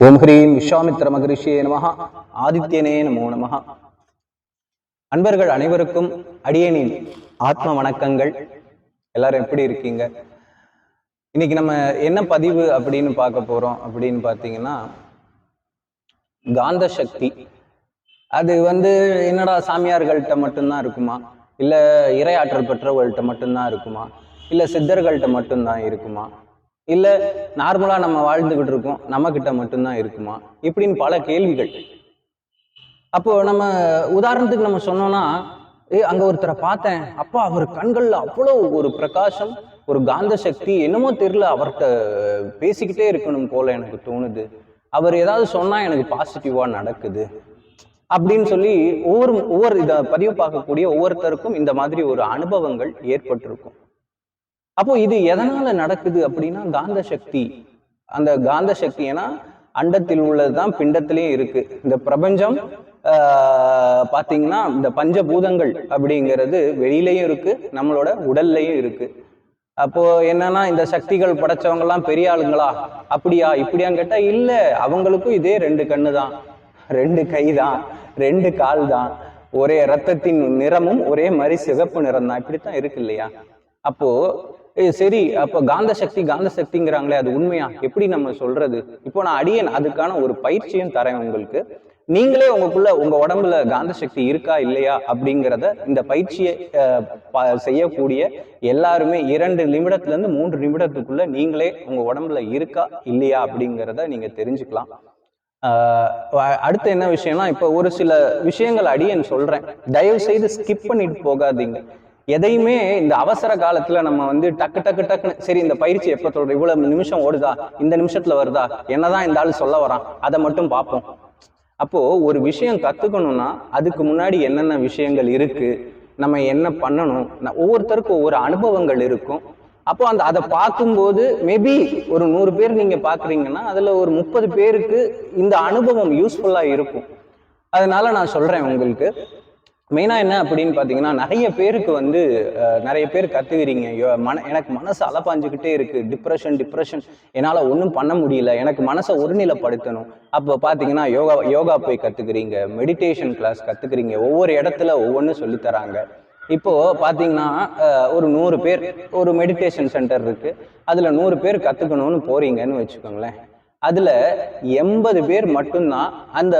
ஓம் ஹ்ரீம் விஸ்வாமித்ர மகரிஷியே நமஹ. ஆதித்யனே நமோ நமஹ. அன்பர்கள் அனைவருக்கும் அடியனின் ஆத்ம வணக்கங்கள். எல்லாரும் எப்படி இருக்கீங்க? இன்னைக்கு நம்ம என்ன பதிவு அப்படின்னு பார்க்க போறோம் அப்படின்னு பார்த்தீங்கன்னா காந்த சக்தி. அது வந்து என்னடா சாமியார்கள்ட்ட மட்டும்தான் இருக்குமா? இல்லை இறையாற்றல் பெற்றவர்கள்ட்ட மட்டும்தான் இருக்குமா? இல்ல சித்தர்கள்ட்ட மட்டும்தான் இருக்குமா? இல்ல நார்மலா நம்ம வாழ்ந்துகிட்டு இருக்கோம் நம்ம கிட்ட மட்டும்தான் இருக்குமா? இப்படின்னு பல கேள்விகள். அப்போ நம்ம உதாரணத்துக்கு நம்ம சொன்னோம்னா ஏ அங்க ஒருத்தரை பார்த்தேன். அப்பா அவர் கண்கள்ல அவ்வளோ ஒரு பிரகாசம் ஒரு காந்த சக்தி என்னமோ தெரியல அவர்கிட்ட பேசிக்கிட்டே இருக்கணும் போல எனக்கு தோணுது. அவர் ஏதாவது சொன்னா எனக்கு பாசிட்டிவா நடக்குது. அப்படின்னு சொல்லி ஒவ்வொரு ஒவ்வொரு இதை பதிவு பார்க்கக்கூடிய ஒவ்வொருத்தருக்கும் இந்த மாதிரி ஒரு அனுபவங்கள் ஏற்பட்டிருக்கும். அப்போ இது எதனால நடக்குது அப்படின்னா காந்த சக்தி. அந்த காந்த சக்தி ஏன்னா அண்டத்தில் உள்ளதுதான் பிண்டத்திலையும் இருக்கு. இந்த பிரபஞ்சம் பார்த்தீங்கன்னா இந்த பஞ்சபூதங்கள் அப்படிங்கிறது வெளியிலையும் இருக்கு நம்மளோட உடல்லையும் இருக்கு. அப்போ என்னன்னா இந்த சக்திகள் படைச்சவங்கலாம் பெரிய ஆளுங்களா? அப்படியா இப்படியான்னு கேட்டா இல்ல அவங்களுக்கும் இதே ரெண்டு கண்ணு தான் ரெண்டு கை தான் ரெண்டு கால் தான் ஒரே ரத்தத்தின் நிறமும் ஒரே மாதிரி சிவப்பு நிறம் தான் இப்படித்தான் இருக்கு இல்லையா? அப்போ சரி அப்போ காந்த சக்தி காந்த சக்திங்கிறாங்களே அது உண்மையா? எப்படி நம்ம சொல்றது? இப்போ நான் அடியேன் அதுக்கான ஒரு பயிற்சியும் தரேன் உங்களுக்கு. நீங்களே உங்களுக்குள்ள உங்க உடம்புல காந்த சக்தி இருக்கா இல்லையா அப்படிங்கிறத இந்த பயிற்சியை செய்யக்கூடிய எல்லாருமே இரண்டு நிமிடத்துல இருந்து மூன்று நிமிடத்துக்குள்ள நீங்களே உங்க உடம்புல இருக்கா இல்லையா அப்படிங்கிறத நீங்க தெரிஞ்சுக்கலாம். ஆஹ் அடுத்து என்ன விஷயம்னா இப்போ ஒரு சில விஷயங்கள் அடியேன் சொல்றேன். தயவு செய்து ஸ்கிப் பண்ணிட்டு போகாதீங்க. எதையுமே இந்த அவசர காலத்துல நம்ம வந்து டக்கு டக்கு டக்குன்னு சரி இந்த பயிற்சி எப்ப சொல்ற இவ்வளவு நிமிஷம் ஓடுதா? இந்த நிமிஷத்துல வருதா? என்னதான் இந்த ஆள் சொல்ல வரான். அதை மட்டும் பார்ப்போம். அப்போ ஒரு விஷயம் கத்துக்கணும்னா அதுக்கு முன்னாடி என்னென்ன விஷயங்கள் இருக்கு? நம்ம என்ன பண்ணணும்? ஒவ்வொருத்தருக்கும் ஒவ்வொரு அனுபவங்கள் இருக்கும். அப்போ அந்த அதை பார்க்கும்போது மேபி ஒரு நூறு பேர் நீங்க பாக்குறீங்கன்னா அதுல ஒரு முப்பது பேருக்கு இந்த அனுபவம் யூஸ்ஃபுல்லா இருக்கும். அதனால நான் சொல்றேன் உங்களுக்கு. மெயினாக என்ன அப்படின்னு பார்த்தீங்கன்னா நிறைய பேருக்கு வந்து நிறைய பேர் கத்துக்கிறீங்க. யோ- மன எனக்கு மனசு அலப்பாஞ்சுக்கிட்டே இருக்கு. டிப்ரெஷன் டிப்ரெஷன் என்னால் ஒன்றும் பண்ண முடியல. எனக்கு மனசை ஒருநிலைப்படுத்தணும். அப்போ பார்த்தீங்கன்னா யோகா யோகா போய் கற்றுக்குறீங்க மெடிடேஷன் கிளாஸ் கற்றுக்குறீங்க ஒவ்வொரு இடத்துல ஒவ்வொன்றும் சொல்லித்தராங்க தராங்க. பார்த்தீங்கன்னா ஒரு நூறு பேர் ஒரு மெடிடேஷன் சென்டர் இருக்குது அதில் நூறு பேர் கற்றுக்கணும்னு போகிறீங்கன்னு வச்சுக்கோங்களேன். அதில் எண்பது பேர் மட்டும்தான் அந்த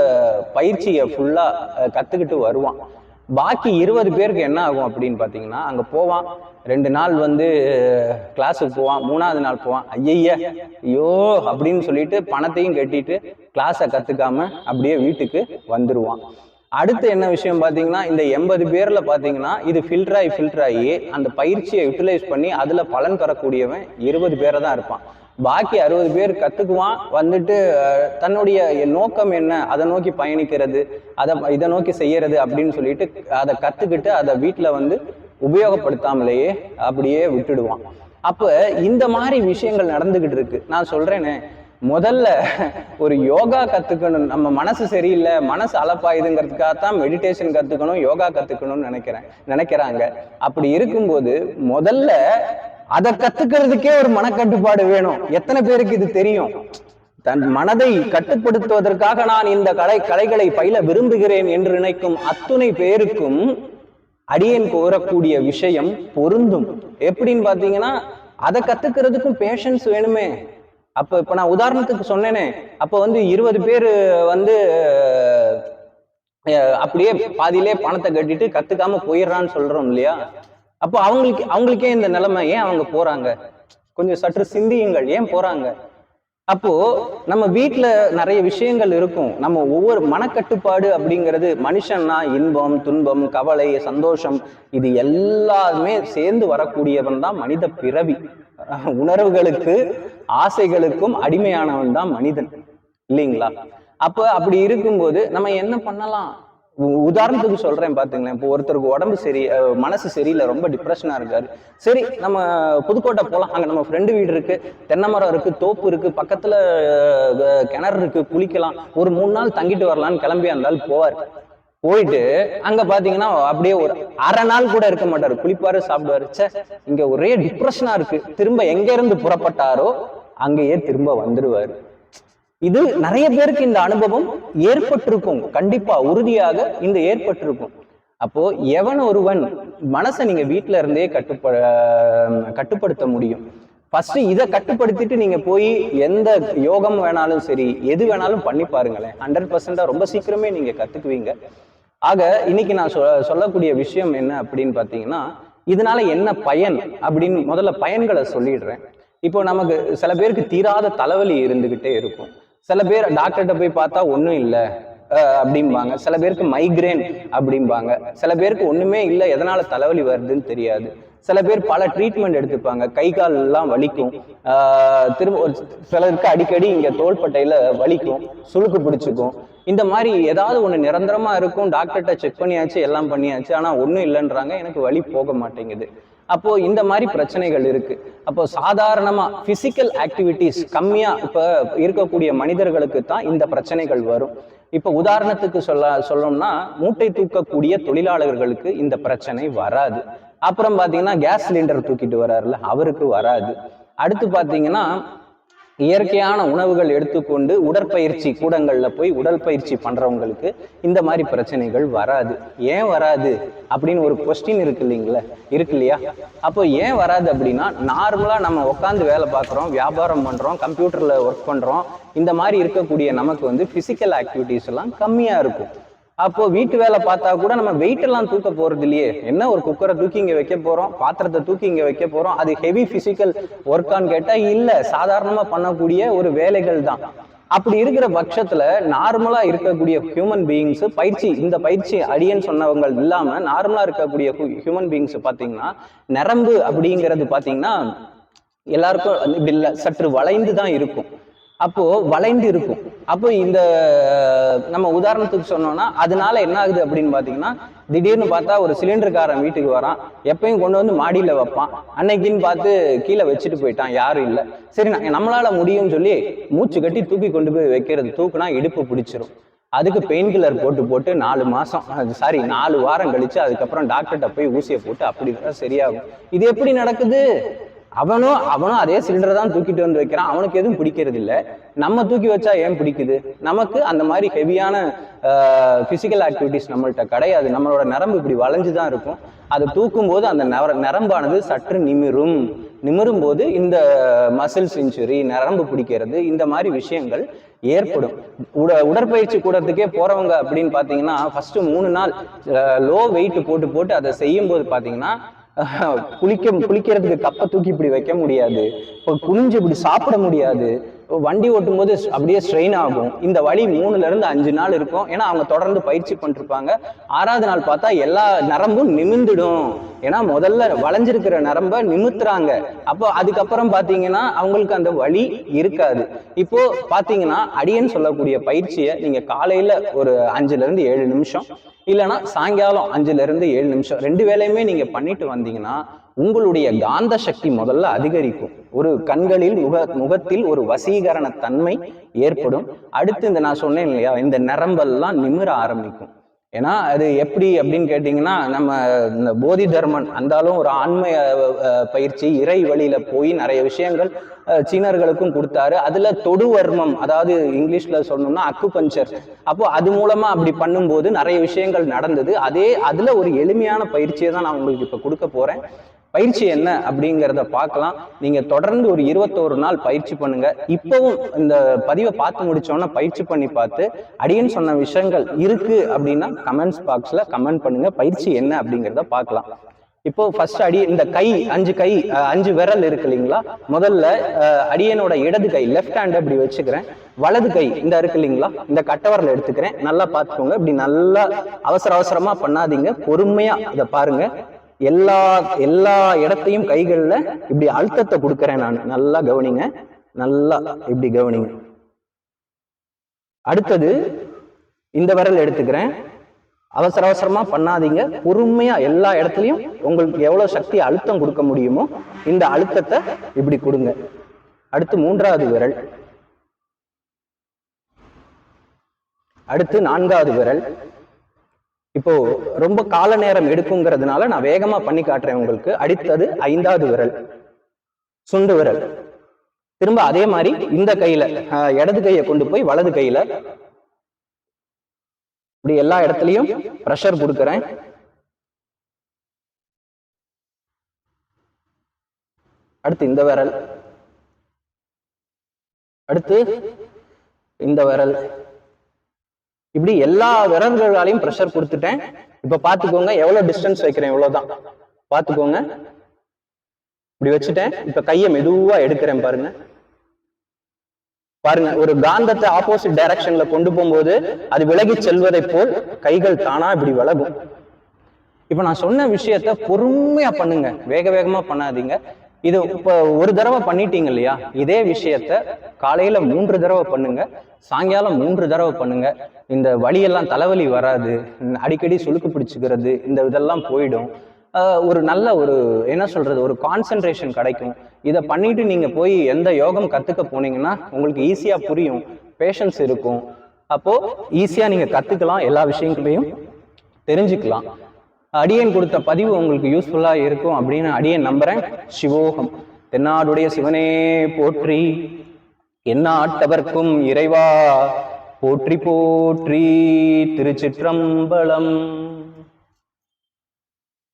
பயிற்சியை ஃபுல்லாக கற்றுக்கிட்டு வருவான். பாக்கி இருபது பேருக்கு என்ன ஆகும் அப்படின்னு பாத்தீங்கன்னா அங்க போவான். ரெண்டு நாள் வந்து கிளாஸுக்கு போவான். மூணாவது நாள் போவான். ஐயய்ய ஐயோ அப்படின்னு சொல்லிட்டு பணத்தையும் கட்டிட்டு கிளாஸை கத்துக்காம அப்படியே வீட்டுக்கு வந்துருவான். அடுத்து என்ன விஷயம் பாத்தீங்கன்னா இந்த எண்பது பேர்ல பாத்தீங்கன்னா இது ஃபில்டர் ஆகி ஃபில்டர் ஆகி அந்த பயிற்சியை யூட்டிலைஸ் பண்ணி அதுல பலன் பெறக்கூடியவன் இருபது பேரை தான் இருப்பான். பாக்கி அறுபது பேர் கத்துக்குவான். வந்துட்டு தன்னுடைய நோக்கம் என்ன அதை நோக்கி பயணிக்கிறது அதை இதை நோக்கி செய்யறது அப்படின்னு சொல்லிட்டு அதை கத்துக்கிட்டு அதை வீட்டுல வந்து உபயோகப்படுத்தாமலேயே அப்படியே விட்டுடுவான். அப்ப இந்த மாதிரி விஷயங்கள் நடந்துகிட்டு இருக்கு. நான் சொல்கிறேனே முதல்ல ஒரு யோகா கத்துக்கணும். நம்ம மனசு சரியில்லை மனசு அலப்பாயுதுங்கிறதுக்காக தான் மெடிடேஷன் கத்துக்கணும் யோகா கத்துக்கணும்னு நினைக்கிறேன் நினைக்கிறாங்க. அப்படி இருக்கும்போது முதல்ல அதை கத்துக்கிறதுக்கே ஒரு மனக்கட்டுப்பாடு வேணும். எத்தனை பேருக்கு இது தெரியும்? தன் மனதை கட்டுப்படுத்துவதற்காக நான் இந்த கலை கலைகளை பயில விரும்புகிறேன் என்று நினைக்கும் அத்துணை பேருக்கும் அடியேன் கோரக்கூடிய விஷயம் பொருந்தும். எப்படின்னு பாத்தீங்கன்னா அதை கத்துக்கிறதுக்கும் பேஷன்ஸ் வேணுமே. அப்ப இப்ப நான் உதாரணத்துக்கு சொன்னேனே அப்ப வந்து இருபது பேர் வந்து அப்படியே பாதியிலே பணத்தை கட்டிட்டு கத்துக்காம போயிடுறான்னு சொல்றோம் இல்லையா? அப்போ அவங்களுக்கு அவங்களுக்கே இந்த நிலைமை ஏன் அவங்க போறாங்க? கொஞ்சம் சற்று சிந்தியுங்கள் ஏன் போறாங்க? அப்போ நம்ம வீட்டில் நிறைய விஷயங்கள் இருக்கும். நம்ம ஒவ்வொரு மனக்கட்டுப்பாடு அப்படிங்கிறது மனுஷன்னா இன்பம் துன்பம் கவலை சந்தோஷம் இது எல்லாமே சேர்ந்து வரக்கூடியவன் தான் மனித பிறவி. உணர்வுகளுக்கு ஆசைகளுக்கும் அடிமையானவன் தான் மனிதன். இல்லைங்களா? அப்போ அப்படி இருக்கும்போது நம்ம என்ன பண்ணலாம்? உதாரணத்துக்கு சொல்றேன் பாத்துங்களேன். இப்போ ஒருத்தருக்கு உடம்பு சரி மனசு சரியில்லை ரொம்ப டிப்ரெஷனா இருக்காரு. சரி நம்ம புதுக்கோட்டை போகலாம் அங்க நம்ம ஃப்ரெண்டு வீடு இருக்கு தென்னை மரம் இருக்கு தோப்பு இருக்கு பக்கத்துல கிணறு இருக்கு குளிக்கலாம். ஒரு மூணு நாள் தங்கிட்டு வரலாம்னு கிளம்பி அந்த போவார். போயிட்டு அங்க பாத்தீங்கன்னா அப்படியே ஒரு அரை நாள் கூட இருக்க மாட்டாரு. குளிப்பாரு சாப்பிடுவாரு. சே இங்க ஒரே டிப்ரெஷனா இருக்கு. திரும்ப எங்க இருந்து புறப்பட்டாரோ அங்கேயே திரும்ப வந்துருவாரு. இது நிறைய பேருக்கு இந்த அனுபவம் ஏற்பட்டிருக்கும். கண்டிப்பா உறுதியாக இந்த ஏற்பட்டிருக்கும். அப்போ எவன் ஒருவன் மனசை நீங்க வீட்டுல இருந்தே கட்டுப்ப கட்டுப்படுத்த முடியும். ஃபர்ஸ்ட் இதை கட்டுப்படுத்திட்டு நீங்க போய் எந்த யோகம் வேணாலும் சரி எது வேணாலும் பண்ணி பாருங்களேன். ஹண்ட்ரட் பர்சன்டா ரொம்ப சீக்கிரமே நீங்க கத்துக்குவீங்க. ஆக இன்னைக்கு நான் சொ- சொல்லக்கூடிய விஷயம் என்ன அப்படின்னு பாத்தீங்கன்னா இதனால என்ன பயன் அப்படின்னு முதல்ல பயன்களை சொல்லிடுறேன். இப்போ நமக்கு சில பேருக்கு தீராத தலைவலி இருந்துகிட்டே இருக்கும். சில பேர் டாக்டர்கிட்ட போய் பார்த்தா ஒன்றும் இல்லை அப்படிம்பாங்க. சில பேருக்கு மைக்ரேன் அப்படிம்பாங்க. சில பேருக்கு ஒண்ணுமே இல்லை எதனால தலைவலி வருதுன்னு தெரியாது. சில பேர் பல ட்ரீட்மெண்ட் எடுத்துப்பாங்க. கை கால் எல்லாம் வலிக்கும். ஆஹ் திரும்ப ஒரு சிலருக்கு அடிக்கடி இங்க தோள்பட்டையில வலிக்கும் சுளுக்கு பிடிச்சிக்கும். இந்த மாதிரி ஏதாவது ஒண்ணு நிரந்தரமா இருக்கும். டாக்டர்கிட்ட செக் பண்ணியாச்சு எல்லாம் பண்ணியாச்சு. ஆனா ஒன்றும் இல்லைன்றாங்க. எனக்கு வலி போக மாட்டேங்குது. அப்போ இந்த மாதிரி பிரச்சனைகள் இருக்கு. அப்போ சாதாரணமா பிசிக்கல் ஆக்டிவிட்டிஸ் கம்மியா இப்போ இருக்கக்கூடிய மனிதர்களுக்கு தான் இந்த பிரச்சனைகள் வரும். இப்போ உதாரணத்துக்கு சொல்ல சொல்லணும்னா மூட்டை தூக்கக்கூடிய தொழிலாளர்களுக்கு இந்த பிரச்சனை வராது. அப்புறம் பார்த்தீங்கன்னா கேஸ் சிலிண்டர் தூக்கிட்டு வராருல அவருக்கு வராது. அடுத்து பார்த்தீங்கன்னா இயற்கையான உணவுகள் எடுத்துக்கொண்டு உடற்பயிற்சி கூடங்களில் போய் உடற்பயிற்சி பண்ணுறவங்களுக்கு இந்த மாதிரி பிரச்சனைகள் வராது. ஏன் வராது? அப்படின்னு ஒரு கொஸ்டின் இருக்கு இல்லைங்களா? இருக்கு இல்லையா? அப்போ ஏன் வராது அப்படின்னா நார்மலாக நம்ம உட்காந்து வேலை பார்க்குறோம் வியாபாரம் பண்ணுறோம் கம்ப்யூட்டரில் ஒர்க் பண்ணுறோம் இந்த மாதிரி இருக்கக்கூடிய நமக்கு வந்து ஃபிசிக்கல் ஆக்டிவிட்டிஸ் எல்லாம் கம்மியாக இருக்கும். அப்போ வீட்டு வேலை பார்த்தா கூட நம்ம வெயிட் எல்லாம் தூக்க போறது இல்லையே. என்ன ஒரு குக்கரை தூக்கி இங்க வைக்க போறோம் பாத்திரத்தை தூக்கி இங்க வைக்க போறோம் அது ஹெவி பிசிக்கல் ஒர்க்கான்னு கேட்டா இல்ல சாதாரணமா பண்ணக்கூடிய ஒரு வேலைகள் தான். அப்படி இருக்கிற பட்சத்துல நார்மலா இருக்கக்கூடிய ஹியூமன் பீயிங்ஸ் பயிற்சி இந்த பயிற்சி அடியன்னு சொன்னவங்க இல்லாம நார்மலா இருக்கக்கூடிய ஹியூமன் பீயிங்ஸ் பாத்தீங்கன்னா நரம்பு அப்படிங்கிறது பாத்தீங்கன்னா எல்லாருக்கும் இப்படி இல்ல சற்று வளைந்து தான் இருக்கும். அப்போ வளைந்து இருக்கும். அப்போ இந்த நம்ம உதாரணத்துக்கு சொன்னோம்னா அதனால என்ன ஆகுது அப்படின்னு பாத்தீங்கன்னா திடீர்னு பார்த்தா ஒரு சிலிண்டர்காரன் வீட்டுக்கு வரான். எப்பயும் கொண்டு வந்து மாடியில வைப்பான். அன்னைக்குன்னு பார்த்து கீழே வச்சுட்டு போயிட்டான். யாரும் இல்லை. சரி நான் நம்மளால முடியும்னு சொல்லி மூச்சு கட்டி தூக்கி கொண்டு போய் வைக்கிறது. தூக்குனா இடுப்பு பிடிச்சிரும். அதுக்கு பெயின் கில்லர் போட்டு போட்டு நாலு மாசம் சாரி நாலு வாரம் கழிச்சு அதுக்கப்புறம் டாக்டர்கிட்ட போய் ஊசியை போட்டு அப்படி தான் சரியாகும். இது எப்படி நடக்குது? அவனும் அவனும் அதே சிலிண்டர் தான் தூக்கிட்டு வந்து வைக்கிறான். அவனுக்கு எதுவும் பிடிக்கிறது இல்லை நம்ம தூக்கி வச்சா ஏன் பிடிக்குது? நமக்கு அந்த மாதிரி ஹெவியான ஃபிசிக்கல் ஆக்டிவிட்டிஸ் நம்மள்கிட்ட கிடையாது. நம்மளோட நரம்பு இப்படி வளைஞ்சு தான் இருக்கும். அதை தூக்கும் போது அந்த நர- நரம்பானது சற்று நிமிரும். நிமிரும் போது இந்த மசில்ஸ் இன்ஜுரி நரம்பு பிடிக்கிறது இந்த மாதிரி விஷயங்கள் ஏற்படும். உட உடற்பயிற்சி கூடத்துக்கே போறவங்க அப்படின்னு பார்த்தீங்கன்னா ஃபர்ஸ்ட் மூணு நாள் லோ வெயிட் போட்டு போட்டு அதை செய்யும் போது பார்த்தீங்கன்னா குளிக்க குளிக்கிறதுக்கு கப்பை தூக்கி இப்படி வைக்க முடியாது. இப்போ குனிஞ்சு இப்படி சாப்பிட முடியாது. வண்டி ஓட்டும் போது அப்படியே ஸ்ட்ரெயின் ஆகும். இந்த வலி மூணுல இருந்து அஞ்சு நாள் இருக்கும். ஏன்னா அவங்க தொடர்ந்து பயிற்சி பண்ணிருப்பாங்க. ஆறாவது நாள் பார்த்தா எல்லா நரம்பும் நிமிந்துடும் ஏன்னா முதல்ல வளைஞ்சிருக்கிற நரம்ப நிமித்துறாங்க அப்போ அதுக்கப்புறம் பாத்தீங்கன்னா அவங்களுக்கு அந்த வழி இருக்காது. இப்போ பாத்தீங்கன்னா அடியன்னு சொல்லக்கூடிய பயிற்சியை நீங்க காலையில ஒரு அஞ்சுல இருந்து ஏழு நிமிஷம் இல்லைன்னா சாயங்காலம் அஞ்சுல இருந்து ஏழு நிமிஷம் ரெண்டு வேலையுமே நீங்க பண்ணிட்டு வந்தீங்கன்னா உங்களுடைய காந்த சக்தி முதல்ல அதிகரிக்கும். ஒரு கண்களில் முக முகத்தில் ஒரு வசீகரண தன்மை ஏற்படும். அடுத்து இந்த நான் சொன்னேன் இல்லையா இந்த நரம்பெல்லாம் நிமிர ஆரம்பிக்கும். ஏன்னா அது எப்படி அப்படின்னு கேட்டிங்கன்னா நம்ம இந்த போதி தர்மன் அந்தாலும் ஒரு ஆண்மை பயிற்சி இறை வழியில் போய் நிறைய விஷயங்கள் சீனர்களுக்கும் கொடுத்தாரு. அதில் தொடுவர்மம் அதாவது இங்கிலீஷில் சொல்லணும்னா அக்கு பஞ்சர் அப்போ அது மூலமாக அப்படி பண்ணும்போது நிறைய விஷயங்கள் நடந்தது. அதே அதில் ஒரு எளிமையான பயிற்சியை தான் நான் உங்களுக்கு இப்போ கொடுக்க போகிறேன் பயிற்சி என்ன அப்படிங்கிறத பார்க்கலாம். நீங்க தொடர்ந்து ஒரு இருபத்தோரு நாள் பயிற்சி பண்ணுங்க. இப்பவும் இந்த பதிவை பார்த்து முடிச்சோன்னா பயிற்சி பண்ணி பார்த்து அடியன் சொன்ன விஷயங்கள் இருக்கு அப்படின்னா கமெண்ட்ஸ் பாக்ஸ்ல கமெண்ட் பண்ணுங்க. பயிற்சி என்ன அப்படிங்கிறத பார்க்கலாம். இப்போ ஃபர்ஸ்ட் அடி இந்த கை அஞ்சு கை அஞ்சு விரல் இருக்கு இல்லைங்களா? முதல்ல அடியனோட இடது கை லெஃப்ட் ஹேண்ட் அப்படி வச்சுக்கிறேன். வலது கை இந்த இருக்கு இல்லைங்களா? இந்த கட்டவரல் எடுத்துக்கிறேன். நல்லா பார்த்துக்கோங்க. இப்படி நல்லா அவசர அவசரமா பண்ணாதீங்க. பொறுமையா இதை பாருங்க. எல்லா எல்லா இடத்தையும் கைகள்ல இப்படி அழுத்தத்தை கொடுக்குறேன் நான். நல்லா கவனிங்க. நல்லா இப்படி கவனிங்க. அடுத்தது இந்த விரல் எடுத்துக்கிறேன். அவசர அவசரமா பண்ணாதீங்க. பொறுமையா எல்லா இடத்துலயும் உங்களுக்கு எவ்வளவு சக்தி அழுத்தம் கொடுக்க முடியுமோ இந்த அழுத்தத்தை இப்படி கொடுங்க. அடுத்து மூன்றாவது விரல். அடுத்து நான்காவது விரல். இப்போ ரொம்ப கால நேரம் எடுக்குங்கிறதுனால நான் வேகமா பண்ணி காட்டுறேன் உங்களுக்கு. அடுத்தது ஐந்தாவது விரல். சுண்டு விரல். திரும்ப அதே மாதிரி இந்த கையில அஹ், இடது கையை கொண்டு போய் வலது கையில. இப்படி எல்லா இடத்துலயும் ப்ரெஷர் கொடுக்குறேன். அடுத்து இந்த விரல். அடுத்து இந்த விரல். இப்படி எல்லா விரல்களாலையும் ப்ரெஷர் கொடுத்துட்டேன். இப்ப பாத்துக்கோங்க எவ்வளவு டிஸ்டன்ஸ் வைக்கிறேன் இவ்வளவுதான். பாத்துக்கோங்க. இப்படி வச்சுட்டேன். இப்ப கையை மெதுவா எடுக்கிறேன் பாருங்க. பாருங்க ஒரு காந்தத்தை ஆப்போசிட் டைரக்ஷன்ல கொண்டு போகும்போது அது விலகி செல்வதை போல் கைகள் தானா இப்படி விலகும் இப்ப நான் சொன்ன விஷயத்த பொறுமையா பண்ணுங்க. வேக வேகமா பண்ணாதீங்க. இது இப்போ ஒரு தடவை பண்ணிட்டீங்க இல்லையா? இதே விஷயத்த காலையில மூன்று தடவை பண்ணுங்க சாயங்காலம் மூன்று தடவை பண்ணுங்க. இந்த வலியெல்லாம் தலைவலி வராது அடிக்கடி சுழுக்கு பிடிச்சிக்கிறது இந்த இதெல்லாம் போயிடும். ஒரு நல்ல ஒரு என்ன சொல்றது ஒரு கான்சென்ட்ரேஷன் கிடைக்கும். இதை பண்ணிட்டு நீங்க போய் எந்த யோகம் கத்துக்க போனீங்கன்னா உங்களுக்கு ஈஸியா புரியும். பேஷன்ஸ் இருக்கும். அப்போ ஈஸியா நீங்க கத்துக்கலாம் எல்லா விஷயங்களையும் தெரிஞ்சுக்கலாம். அடியன் கொடுத்த பதிவு உங்களுக்கு யூஸ்ஃபுல்லாக இருக்கும் அப்படின்னு அடியன் நம்புகிறேன் சிவோகம். தென்னாடுடைய சிவனே போற்றி. எந்நாட்டவர்க்கும் இறைவா. போற்றி போற்றி. திருச்சிற்றம்பலம்.